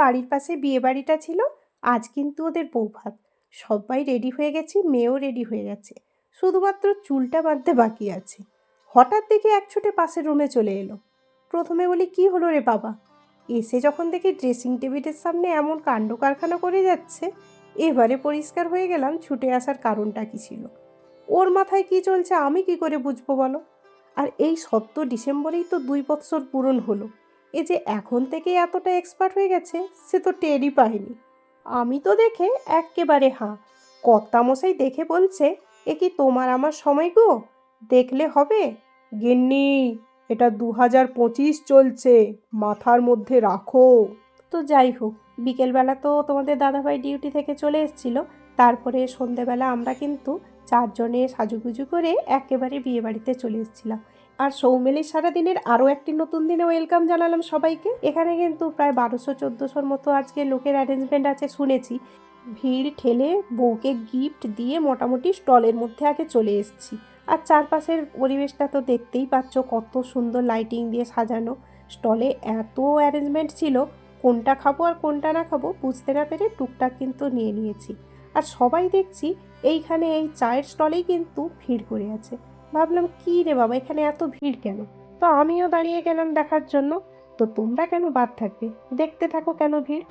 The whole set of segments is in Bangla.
বাড়ির পাশে বিয়ে বাড়িটা ছিল, আজ কিন্তু ওদের বৌভাত। সবাই রেডি হয়ে গেছি, মেয়েও রেডি হয়ে গেছে। শুধুমাত্র চুলটা বাঁধতে বাকি আছে। হঠাৎ দেখে এক ছুটে পাশের রুমে চলে এলো। প্রথমে বলি, কি হলো রে বাবা? এসে যখন দেখি ড্রেসিং টেবিলের সামনে এমন কাণ্ড কারখানা করে যাচ্ছে, এবারে পরিষ্কার হয়ে গেলাম, ছুটে আসার কারণটা কী ছিল? ওর মাথায় কি চলছে আমি কি করে বুঝব বলো? আর এই সত্য ডিসেম্বরেই তো দুই বৎসর পূরণ হলো। এ যে এখন থেকে এতটা এক্সপার্ট হয়ে গেছে, সে তো টেরই পায়নি। আমি তো দেখে এক্কেবারে হাঁ। কর্তামশাই দেখে বলছে, এ কি তোমার আমার সময় গো? দেখলে হবে? গিন্নি, এটা দু হাজার পঁচিশ চলছে, মাথার মধ্যে রাখো। তো যাই হোক, বিকেলবেলা তো তোমাদের দাদাভাই ডিউটি থেকে চলে এসেছিল। তারপরে সন্ধেবেলা আমরা কিন্তু চারজনে সাজুগুজু করে একেবারে বিয়ে বাড়িতে চলে এসেছিলাম। আর সৌমেলির সারাদিনের আরও একটি নতুন দিনে ওয়েলকাম জানালাম সবাইকে। এখানে কিন্তু প্রায় বারোশো, চোদ্দোশোর মতো আজকে লোকের অ্যারেঞ্জমেন্ট আছে শুনেছি। ভিড় ঠেলে বউকে গিফট দিয়ে মোটামুটি স্টলের মধ্যে আগে চলে এসেছি। আর চারপাশের পরিবেশটা তো দেখতেই পাচ্ছ, কত সুন্দর লাইটিং দিয়ে সাজানো। স্টলে এত অ্যারেঞ্জমেন্ট ছিল, কোনটা খাব আর কোনটা না খাব বুঝতে না পেরে টুকটাক কিন্তু নিয়ে নিয়েছি। আর সবাই দেখছি এইখানে এই চায়ের স্টলেই কিন্তু ভিড় করে আছে। ভাবলাম, কি রে বাবা, এখানে এত ভিড় কেন? তো আমিও দাঁড়িয়ে গেলাম দেখার জন্য। তো তোমরা কেন বাদ থাকবে? দেখতে থাকো কেন ভিড়?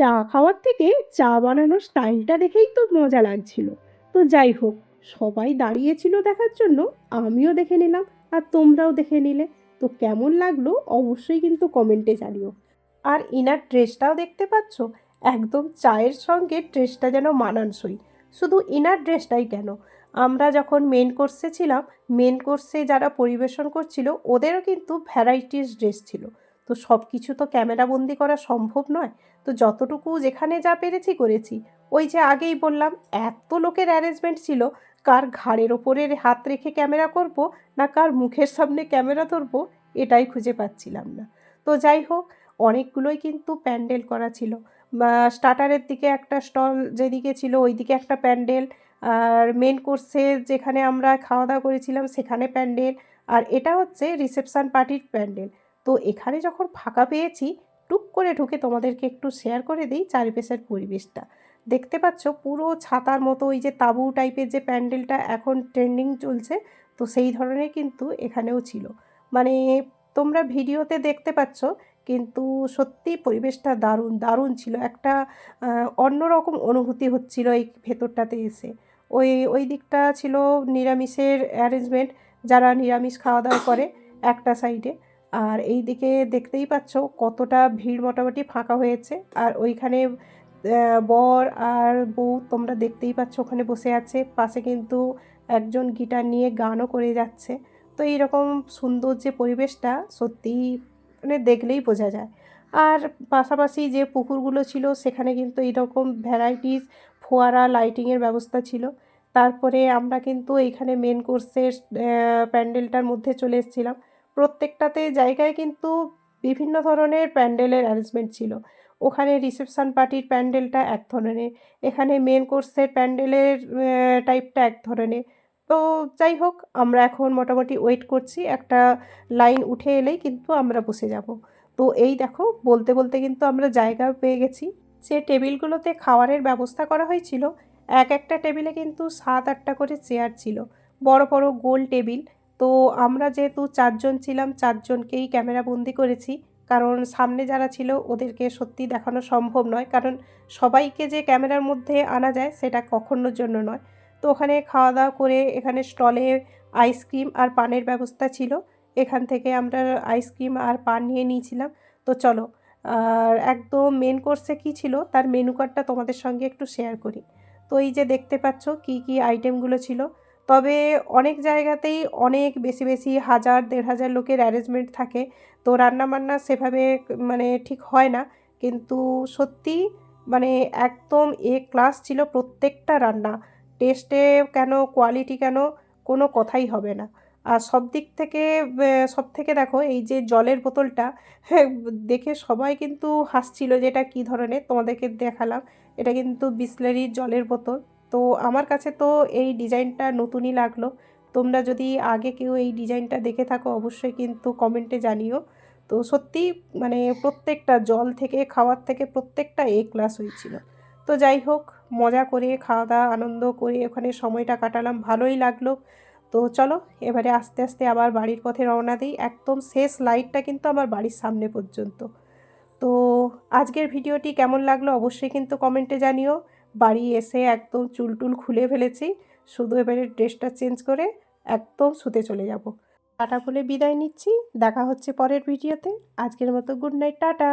চা খাওয়ার থেকে চা বানানোর স্টাইলটা দেখেই তো মজা লাগছিল। তো যাই হোক, সবাই দাঁড়িয়েছিল দেখার জন্য, আমিও দেখে নিলাম আর তোমরাও দেখে নিলে। তো কেমন লাগল অবশ্যই কিন্তু কমেন্টে জানিও। আর ইনার ড্রেসটাও দেখতে পাচ্ছ? একদম চায়ের সঙ্গে ড্রেসটা যেন মানানসই। শুধু ইনার ড্রেসটাই কেন? আমরা যখন মেন কোর্সে ছিলাম মেন কোর্সে যারা পরিবেশন করছিল, ওদেরও কিন্তু ভ্যারাইটিস ড্রেস ছিল। তো সব কিছু তো ক্যামেরাবন্দি করা সম্ভব নয়। তো যতটুকু যেখানে যা পেরেছি করেছি। ওই যে আগেই বললাম, এত লোকের অ্যারেঞ্জমেন্ট ছিল, কার ঘাড়ের ওপরে হাত রেখে ক্যামেরা করব, না কার মুখের সামনে ক্যামেরা ধরবো, এটাই খুঁজে পাচ্ছিলাম না। তো যাই হোক, অনেকগুলোই কিন্তু প্যান্ডেল করা ছিল। স্টার্টারের দিকে একটা স্টল যেদিকে ছিল ওই দিকে একটা প্যান্ডেল। আর মেন কোর্সে যেখানে আমরা খাওয়া দাওয়া করেছিলাম, সেখানে প্যান্ডেল। আর এটা হচ্ছে রিসেপশান পার্টির প্যান্ডেল। তো এখানে যখন ফাঁকা পেয়েছি, টুক করে ঢুকে তোমাদেরকে একটু শেয়ার করে দিই চারিপাশের পরিবেশটা। দেখতে পাচ্ছ পুরো ছাতার মতো ওই যে তাঁবু টাইপের যে প্যান্ডেলটা এখন ট্রেন্ডিং চলছে, তো সেই ধরনের কিন্তু এখানেও ছিল। মানে তোমরা ভিডিওতে দেখতে পাচ্ছ, কিন্তু সত্যি পরিবেশটা দারুণ দারুণ ছিল। একটা অন্যরকম অনুভূতি হচ্ছিল এই ভেতরটাতে এসে। ওই ওই দিকটা ছিল নিরামিষের অ্যারেঞ্জমেন্ট যারা নিরামিষ খাওয়া দাওয়া করে, একটা সাইডে আর এই দিকে দেখতেই পাচ্ছ কতটা ভিড় মোটামুটি ফাঁকা হয়েছে। আর ওইখানে বর আর বউ তোমরা দেখতেই পাচ্ছ ওখানে বসে আছে। পাশে কিন্তু একজন গিটার নিয়ে গানও করে যাচ্ছে। তো এইরকম সুন্দর যে পরিবেশটা সত্যিই মানে দেখলেই বোঝা যায়। আর পাশাপাশি যে পুকুরগুলো ছিল সেখানে কিন্তু এইরকম ভ্যারাইটিস ফোয়ারা লাইটিংয়ের ব্যবস্থা ছিল। তারপরে আমরা কিন্তু এইখানে মেন কোর্সের প্যান্ডেলটার মধ্যে চলে এসেছিলাম। প্রত্যেকটাতে জায়গায় কিন্তু বিভিন্ন ধরনের প্যান্ডেলের অ্যারেঞ্জমেন্ট ছিল। ওখানে রিসেপশান পার্টির প্যান্ডেলটা এক ধরনের, এখানে মেন কোর্সের প্যান্ডেলের টাইপটা এক ধরনের। তো যাই হোক, আমরা এখন মোটামুটি ওয়েট করছি, একটা লাইন উঠে এলেই কিন্তু আমরা বসে যাব। তো এই দেখো, বলতে বলতে কিন্তু আমরা জায়গা পেয়ে গেছি। যে টেবিলগুলোতে খাওয়ারের ব্যবস্থা করা হয়েছিল, এক একটা টেবিলে কিন্তু সাত আটটা করে চেয়ার ছিল। বড় বড় গোল টেবিল তো আমরা যেহেতু চারজন ছিলাম, চারজনকেই ক্যামেরা বন্দি করেছি। কারণ সামনে যারা ছিল, ওদেরকে সত্যি দেখানো সম্ভব নয়। কারণ সবাইকে যে ক্যামেরার মধ্যে আনা যায়, সেটা কখনোর জন্য নয়। তো ওখানে খাওয়া দাওয়া করে এখানে স্টলে আইসক্রিম আর পানের ব্যবস্থা ছিল। এখান থেকে আমরা আইসক্রিম আর পান নিয়ে নিয়েছিলাম। তো চলো, আর একদম মেন কোর্সে কী ছিল, তার মেনু কার্ডটা তোমাদের সঙ্গে একটু শেয়ার করি। তো এই যে দেখতে পাচ্ছ, কি কি আইটেমগুলো ছিল। তবে অনেক জায়গাতেই অনেক বেশি বেশি হাজার, দেড় হাজার লোকের অ্যারেঞ্জমেন্ট থাকে। তো রান্নাবান্না সেভাবে মানে ঠিক হয় না। কিন্তু সত্যি মানে একদম এ ক্লাস ছিল প্রত্যেকটা রান্না। টেস্টে কেন কোয়ালিটি কেন, কোনো কথাই হবে না। আর সব দিক থেকে সব থেকে দেখো এই যে জলের বোতলটা হ্যাঁ দেখে সবাই কিন্তু হাসছিল যে এটা কী ধরনের? তোমাদেরকে দেখালাম। এটা কিন্তু বিসলেরির জলের বোতল। তো আমার কাছে তো এই ডিজাইনটা নতুনই লাগল। তোমরা যদি আগে কেউ এই ডিজাইনটা দেখে থাকো, অবশ্যই কিন্তু কমেন্টে জানিও। তো সত্যি মানে প্রত্যেকটা জল থেকে, খাওয়ার থেকে প্রত্যেকটা এ ক্লাস হয়েছিল তো যাই হোক, মজা করে খাওয়া দাওয়া আনন্দ করে ওখানে সময়টা কাটালাম, ভালোই লাগল। তো চলো, এবারে আস্তে আস্তে আবার বাড়ির পথে রওনা দিই। একদম শেষ লাইটটা কিন্তু আমার বাড়ির সামনে পর্যন্ত। তো আজকের ভিডিওটি কেমন লাগল, অবশ্যই কিন্তু কমেন্টে জানিও। বাড়ি এসে একদম চুলটুল খুলে ফেলেছি। শুধু এবারে ড্রেসটা চেঞ্জ করে একদম শুতে চলে যাব। টাটা বলে বিদায় নিচ্ছি। দেখা হচ্ছে পরের ভিডিওতে। আজকের মতো গুড নাইট, টাটা।